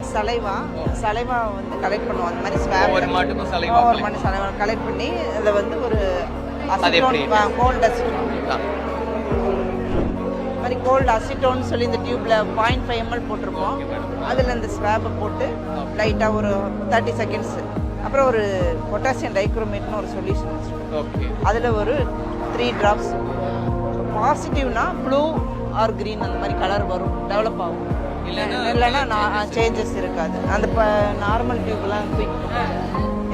Saliva. Saliva வந்து collect பண்ணுவோம். அந்த மாதிரி ஸ்வாப் ஒவ்வொரு மாட்டுக்கும் சலைவா ஒரு மணி சலைவா கலெக்ட் பண்ணி அதை வந்து ஒரு? அசிட்டோன் கோல்ட் அசிட்டோன் ஆ. இந்த மாதிரி கோல்டு அசிட்டோன்னு சொல்லி இந்த டியூப்ல பாயிண்ட் ஃபைவ் எம்எல் போட்டிருப்போம். அதில் இந்த ஸ்வாப்பை போட்டு லைட்டாக ஒரு தேர்ட்டி செகண்ட்ஸ் அப்புறம் ஒரு பொட்டாசியம் டைக்ரோமேட்னு ஒரு சொல்யூஷன் வச்சுருக்கோம். அதில் ஒரு த்ரீ ட்ராப்ஸ் பாசிட்டிவ்னா ப்ளூ ஆர் green அந்த மாதிரி கலர் வரும். டெவலப் ஆகும். இல்லைன்னா இல்லைன்னா சேஞ்சஸ் இருக்காது. அந்த நார்மல் டியூப்லாம் குயிக்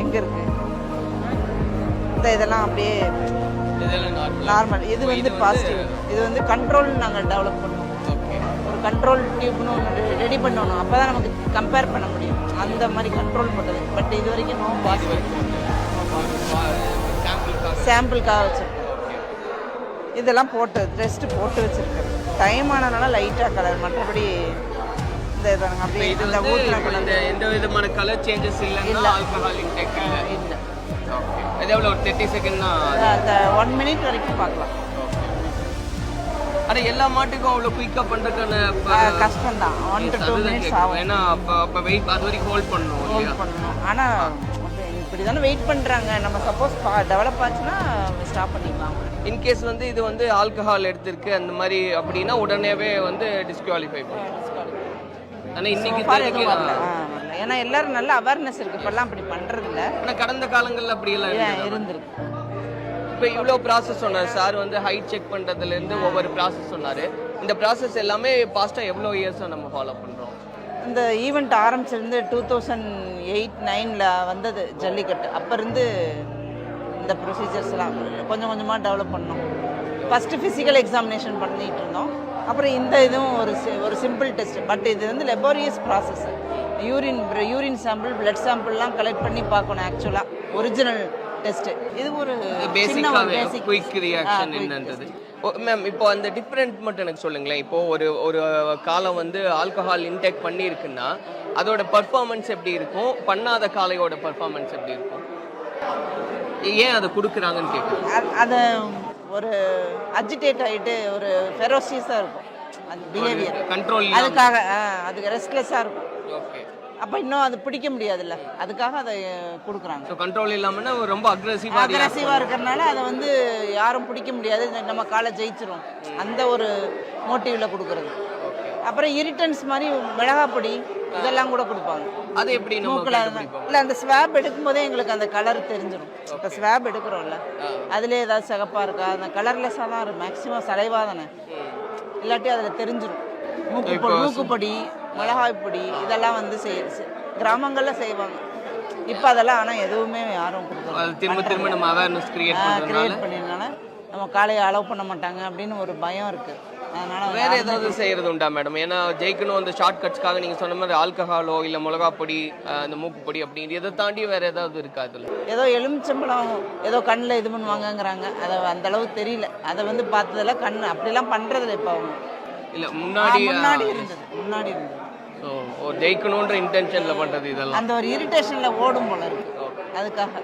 எங்கே இருக்கு? இந்த இதெல்லாம் அப்படியே நார்மல் இது வந்து பாசிட்டிவ் இது வந்து கண்ட்ரோல் நாங்கள் டெவலப் பண்ணுவோம். ஒரு கண்ட்ரோல் டியூப்னு ஒன்று ரெடி பண்ணணும். அப்போ தான் நமக்கு கம்பேர் பண்ண முடியும். அந்த மாதிரி கண்ட்ரோல் பண்ணுறது. பட் இது வரைக்கும் நோ பாசிட்டிவ் சாம்பிளுக்காக வச்சுருக்கோம். இதெல்லாம் போட்டு டெஸ்ட் போட்டு வச்சிருக்கேன் டைம் ஆனதுனால லைட்டாக கலர் மற்றபடி இந்த இதை நாங்கள் அப்படியே இது இந்த இப்போ இந்த எந்த விதமான கலர் சேஞ்சஸ் இல்லைன்னா இல்ல. ஆல்கஹால் இன்டேக் இல்லை. ஓகே இது எவ்வளோ ஒரு தேர்ட்டி செகண்ட் தான் அந்த ஒன் மினிட் வரைக்கும் பார்க்கலாம். ஆனால் எல்லா மாட்டுக்கும் அவ்வளோ குயிக்காக பண்ணுறதுக்கான கஷ்டம் தான் ஒன் டு டூ மினிட்ஸ் ஆகும். ஏன்னா அப்போ அப்போ வெயிட் அது வரைக்கும் ஹோல்ட் பண்ணணும் ஹோல்ட் பண்ணணும். ஆனால் இப்படி தானே வெயிட் பண்ணுறாங்க நம்ம சப்போஸ் டெவலப் ஆச்சுன்னா ஸ்டாப் பண்ணிக்கலாம். இன்கேஸ் வந்து இது வந்து ஆல்கஹால் எடுத்திருக்கு அந்த மாதிரி அப்படின்னா உடனேவே வந்து டிஸ்குவாலிஃபை பண்ணும் ஆனால் இன்னைக்கு. ஏன்னா எல்லாரும் நல்ல அவேர்னஸ் இருக்கு. இப்பெல்லாம் அப்படி பண்றது இல்ல ஆனால் கடந்த காலங்கள்ல அப்படி எல்லாம்? இருந்திருக்கு. இப்போ இவ்வளோ ப்ராசஸ் சொன்னார். சார் வந்து ஹைட் செக் பண்ணுறதுலேருந்து ஒவ்வொரு ப்ராசஸ் சொன்னார். இந்த ப்ராசஸ் எல்லாமே பாஸ்ட்டாக எவ்வளோ இயர்ஸாக நம்ம ஃபாலோ பண்ணுறோம் இந்த ஈவெண்ட் ஆரம்பிச்சிருந்து டூ தௌசண்ட் எயிட் நைனில் வந்தது ஜல்லிக்கட்டு. அப்போ இருந்து இந்த ப்ரொசீஜர்ஸ்லாம் கொஞ்சம் கொஞ்சமாக டெவலப் பண்ணோம். ஃபஸ்ட்டு ஃபிசிக்கல் எக்ஸாமினேஷன் பண்ணிட்டு இருந்தோம் அப்புறம் இந்த இதுவும் ஒரு ஒரு சிம்பிள் டெஸ்ட் பட் இது வந்து laborious process urine urine sample blood சாம்பிள்லாம் collect பண்ணி பார்க்கணும் ஆக்சுவலாக ஒரிஜினல் டெஸ்ட் இது ஒரு குயிக் ரியாக்ஷன் என்னன்றது. மேம் இப்போ அந்த டிஃப்ரெண்ட் மட்டும் எனக்கு சொல்லுங்களேன். இப்போ ஒரு ஒரு காலம் வந்து ஆல்கஹால் இன்டேக் பண்ணியிருக்குன்னா அதோட பர்ஃபார்மன்ஸ் எப்படி இருக்கும்? பண்ணாத காலையோட பர்ஃபார்மன்ஸ் எப்படி இருக்கும்? ஏன் அதை கொடுக்குறாங்கன்னு கேட்குறேன் அது ஒரு அஜிடேட் ஆகிட்டு ஒரு ஃபெரோசியஸாக இருக்கும். அந்த பிஹேவியர் கண்ட்ரோல் அதுக்காக அதுக்கு ரெஸ்ட்லெஸ்ஸாக இருக்கும். ஓகே அப்போ இன்னும் அது பிடிக்க முடியாதுல்ல. அதுக்காக அதை கொடுக்குறாங்க. ஸோ கண்ட்ரோல் இல்லாமன்னா ரொம்ப அக்ரெசிவாக அக்ரஸிவாக இருக்கிறனால அதை வந்து யாரும் பிடிக்க முடியாது. நம்ம காலை ஜெயிச்சிரும் அந்த ஒரு மோட்டிவில் கொடுக்குறது. அப்புறம் இரிட்டன்ஸ் மாதிரி மிளகாப்பொடி இதெல்லாம் கூட கொடுப்பாங்க. அது எப்படி மூக்கில் இல்லை அந்த ஸ்வாப் எடுக்கும்போதே எங்களுக்கு அந்த கலர் தெரிஞ்சிடும் இப்போ ஸ்வாப் எடுக்கிறோம்ல அதுலேயே ஏதாவது சிகப்பாக இருக்கா? அந்த கலர்லெஸ்ஸாக தான் இருக்கும். மேக்ஸிமம் சலைவா தானே. இல்லாட்டி அதில் தெரிஞ்சிடும் மூக்கு பொடி மூக்குப்பொடி மிளகாய் பொடி இதெல்லாம் வந்து செய் கிராமங்கள்ல செய்வாங்க. இப்போ அதெல்லாம் ஆனால் எதுவுமே யாரும் கொடுக்கல. திரும்ப திரும்ப நம்ம அவேர்னஸ் கிரியேட் கிரியேட் நம்ம காலையை அலோவ் பண்ண மாட்டாங்க அப்படின்னு ஒரு பயம் இருக்கு. அதனால வேற ஏதாவது செய்யறது உண்டா மேடம் ஏன்னா ஜெயிக்கணும் அந்த ஷார்ட் கட்ஸ்க்காக நீங்க சொன்ன மாதிரி ஆல்கஹாலோ இல்ல மிளகா பொடி அந்த மூக்கு பொடி அப்படி இதை தாண்டி வேற ஏதாவது இருக்கா அதுல ஏதோ எலுமிச்சம்பழம் ஏதோ கண்ணில் இது பண்ணுவாங்கங்கிறாங்க. அதை அந்த அளவுக்கு தெரியல. அதை வந்து பார்த்ததில்ல கண் அப்படிலாம் பண்றதில்ல இப்போ அவங்க. இல்ல முன்னாடி முன்னாடி இருந்தது முன்னாடி இருந்தது. ஜெயிக்கணுன்ற இன்டென்ஷன்ல பண்றது இதெல்லாம். அந்த ஒரு இரிட்டேஷன்ல ஓடும் போல இருக்கு. அதுக்காக.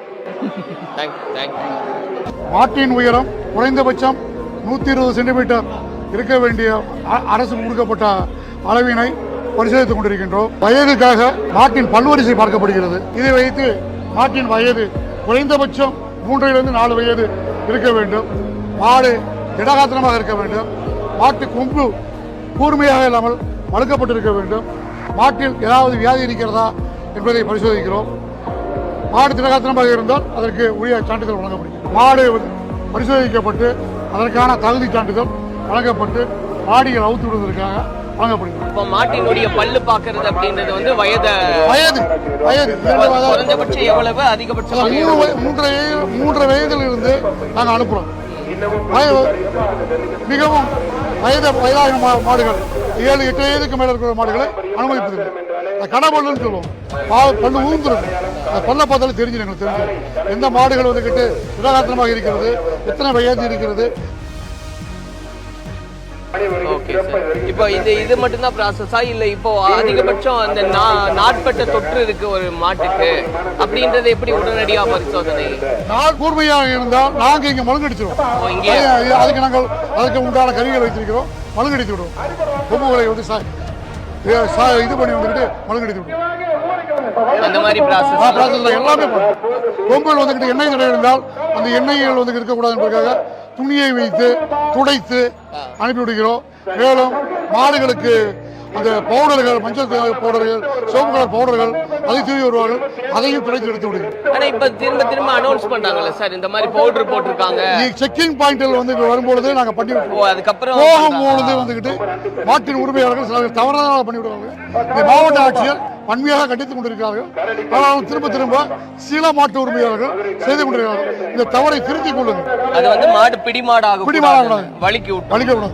மாட்டின் உயரம் குறைந்தபட்சம் நூற்றி இருபது சென்டிமீட்டர் இருக்க வேண்டிய அ- அரசு கொடுக்கப்பட்ட அளவினை பரிசோதித்துக் கொண்டிருக்கின்றோம். வயதுக்காக மாட்டின் பல்வரிசை பார்க்கப்படுகிறது. இதை வைத்து மாட்டின் வயது குறைந்தபட்சம் மூன்றிலிருந்து நாலு வயது இருக்க வேண்டும். மாடு திடகாத்திரமாக இருக்க வேண்டும். மாட்டு கொம்பு கூர்மையாக இல்லாமல் வழுக்கப்பட்டிருக்க வேண்டும். மாட்டில் ஏதாவது வியாதி இருக்கிறதா என்பதை பரிசோதிக்கிறோம். மாடு திடகாத்திரமாக இருந்தால் அதற்கு உரிய சான்றிதழ் வழங்கப்படுகிறது. மாடு பரிசோதிக்கப்பட்டு அதற்கான தகுதி சான்றிதழ் வழங்கப்பட்டு மாடிகள் அவுத்து விடுவதற்காக வழங்கப்படுகிறது. இப்போ மாட்டினுடைய பல்லு பாக்குறது அப்படின்றது வந்து வயதை வயது வயது. குறைந்தபட்சம் எவ்வளவு அதிகபட்சம் வயது- மூன்றரை வயதில் இருந்து நாங்கள் அனுப்புகிறோம். மிகவும் வயது வயதாகின மா- மாடுகள் ஏழு எட்டு வயதுக்கு மேல இருக்கிற மாடுகளை அனுமதிப்பதில்லை. அது கடப்பல்லுன்னு சொல்லுவோம். பல்லு ஊந்துருக்கும் பல்ல பார்த்தாலும் தெரிஞ்சிடும் எங்களுக்கு தெரிஞ்சு எந்த மாடுகள் வந்துக்கிட்டு திடகாத்திரமாக இருக்கிறது எத்தனை வயது இருக்கிறது. ஓகே சார் இப்போ இது இது மட்டும்தான் ப்ராசஸா இல்ல இப்போ அதிகபட்சம் அந்த நாட்பட்ட தொற்று இருக்கு ஒரு மாட்டுக்கு. அப்படின்றது எப்படி உடனடியா பரிசோதனை? நாள் கூர்மையாக இருந்தால் நாங்கள் இங்கே மழுங்கடிச்சிருவோம். அதுக்கு நாங்கள் அதுக்கு உண்டான கருவிகள் வைத்திருக்கிறோம். மழுங்கடித்து விடுவோம். கொம்புகளை வந்து சா- ஏ, சா- இது பண்ணி எடுத்து விடுவோம் அந்த மாதிரி ப்ராசஸ் எல்லாமே வந்துக்கிட்டு எண்ணெய் தடை இருந்தால் அந்த எண்ணெய்கள் வந்து இருக்கக்கூடாதுன்றதுக்காக துணியை வைத்து துடைத்து அனுப்பி விடுகிறோம். மேலும் மாடுகளுக்கு அந்த பவுடர்கள் மஞ்சள் பவுடர்கள் சிவப்பு கலர் பவுடர்கள் அதை தூவி வருவார்கள். அதையும் துடைத்து எடுத்து விடுகிறோம் ஆனா இப்ப திரும்ப திரும்ப அனௌன்ஸ் பண்றாங்கல்ல சார் இந்த மாதிரி பவுடர் போட்டிருக்காங்க. செக்கிங் பாயிண்டில் வந்து வரும்பொழுது நாங்கள் பண்ணி விட்டுருவோம். அதுக்கப்புறம் போகும்பொழுது வந்துக்கிட்டு மாட்டின் உரிமையாளர்கள் சில பேர் தவறாக பண்ணி விடுவாங்க இந்த மாவட்ட ஆட்சியர் வன்மையாக கண்டித்துக் கொண்டிருக்கிறார்கள். ஆனாலும் திரும்ப திரும்ப சில மாட்டு உரிமையாளர்கள் செய்து கொண்டிருக்கிறார்கள். இந்த தவறை திருத்திக் கொள்ளுங்கள். அது வந்து மாடு பிடிமாடு ஆகும் பிடிமாடாகக்கூடாது. வலிக்கு வலிக்க விடும்